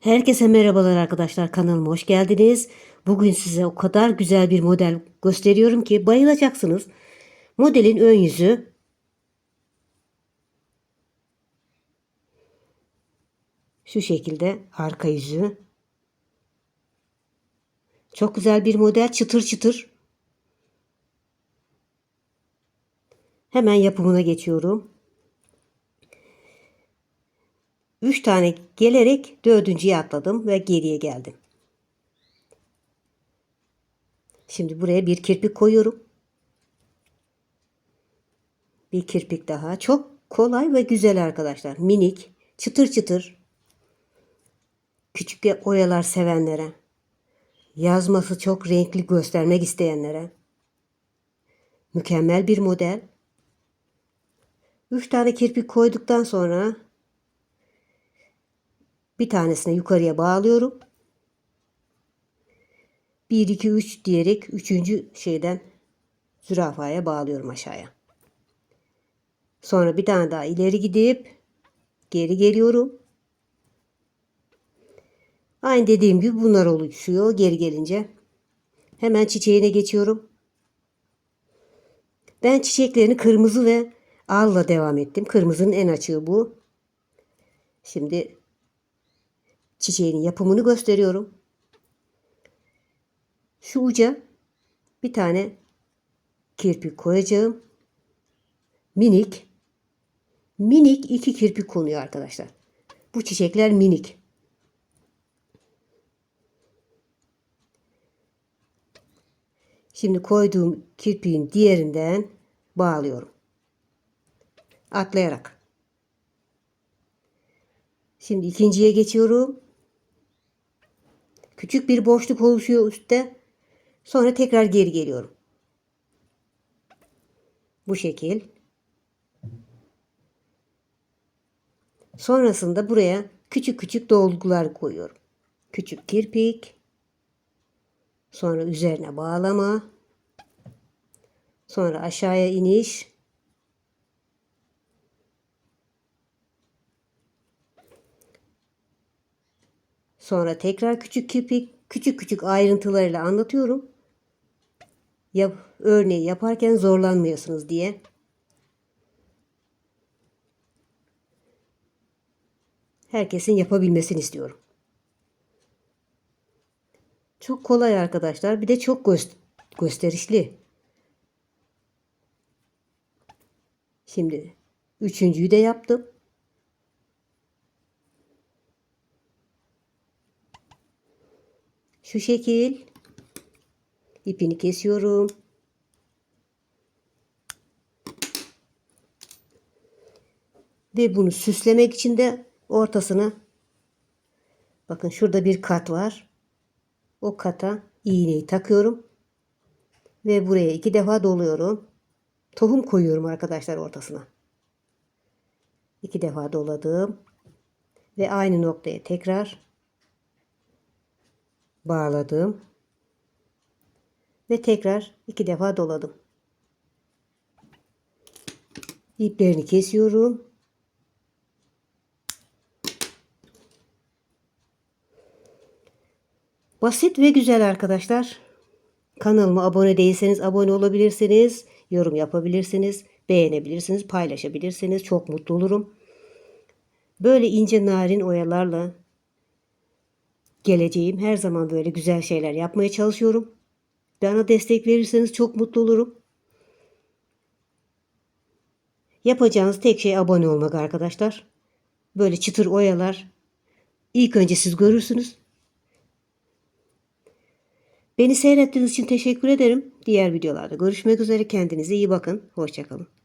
Herkese merhabalar arkadaşlar kanalıma hoş geldiniz. Bugün size o kadar güzel bir model gösteriyorum ki bayılacaksınız. Modelin ön yüzü şu şekilde arka yüzü. Çok güzel bir model çıtır çıtır. Hemen yapımına geçiyorum. 3 tane gelerek dördüncüye atladım ve geriye geldim. Şimdi buraya bir kirpik koyuyorum. Bir kirpik daha. Çok kolay ve güzel arkadaşlar. Minik, çıtır çıtır. Küçük oyalar sevenlere. Yazması çok renkli göstermek isteyenlere. Mükemmel bir model. 3 tane kirpik koyduktan sonra bir tanesini yukarıya bağlıyorum. 1 2 3 diyerek üçüncü şeyden zürafaya bağlıyorum aşağıya. Sonra bir tane daha ileri gidip geri geliyorum. Aynı dediğim gibi bunlar oluşuyor geri gelince. Hemen çiçeğine geçiyorum. Ben çiçeklerini kırmızı ve alla devam ettim. Kırmızının en açığı bu. Şimdi çiçeğinin yapımını gösteriyorum. Şu uca bir tane kirpik koyacağım. Minik. Minik iki kirpik konuyor arkadaşlar. Bu çiçekler minik. Şimdi koyduğum kirpiğin diğerinden bağlıyorum. Atlayarak. Şimdi ikinciye geçiyorum. Küçük bir boşluk oluşuyor üstte. Sonra tekrar geri geliyorum. Bu şekil. Sonrasında buraya küçük küçük dolgular koyuyorum. Küçük kirpik. Sonra üzerine bağlama. Sonra aşağıya iniş. Sonra tekrar küçük kirpik, küçük küçük ayrıntılarıyla anlatıyorum. Yap, örneği yaparken zorlanmıyorsunuz diye. Herkesin yapabilmesini istiyorum. Çok kolay arkadaşlar. Bir de çok göster gösterişli. Şimdi üçüncüyü de yaptım. Şu şekil ipini kesiyorum. Ve bunu süslemek için de ortasına bakın şurada bir kat var. O kata iğneyi takıyorum. Ve buraya iki defa doluyorum. Tohum koyuyorum arkadaşlar ortasına. İki defa doladım. Ve aynı noktaya tekrar bağladım. Ve tekrar iki defa doladım. İplerini kesiyorum. Basit ve güzel arkadaşlar. Kanalıma abone değilseniz abone olabilirsiniz. Yorum yapabilirsiniz. Beğenebilirsiniz. Paylaşabilirsiniz. Çok mutlu olurum. Böyle ince narin oyalarla geleceğim. Her zaman böyle güzel şeyler yapmaya çalışıyorum. Bana destek verirseniz çok mutlu olurum. Yapacağınız tek şey abone olmak arkadaşlar. Böyle çıtır oyalar. İlk önce siz görürsünüz. Beni seyrettiğiniz için teşekkür ederim. Diğer videolarda görüşmek üzere. Kendinize iyi bakın. Hoşçakalın.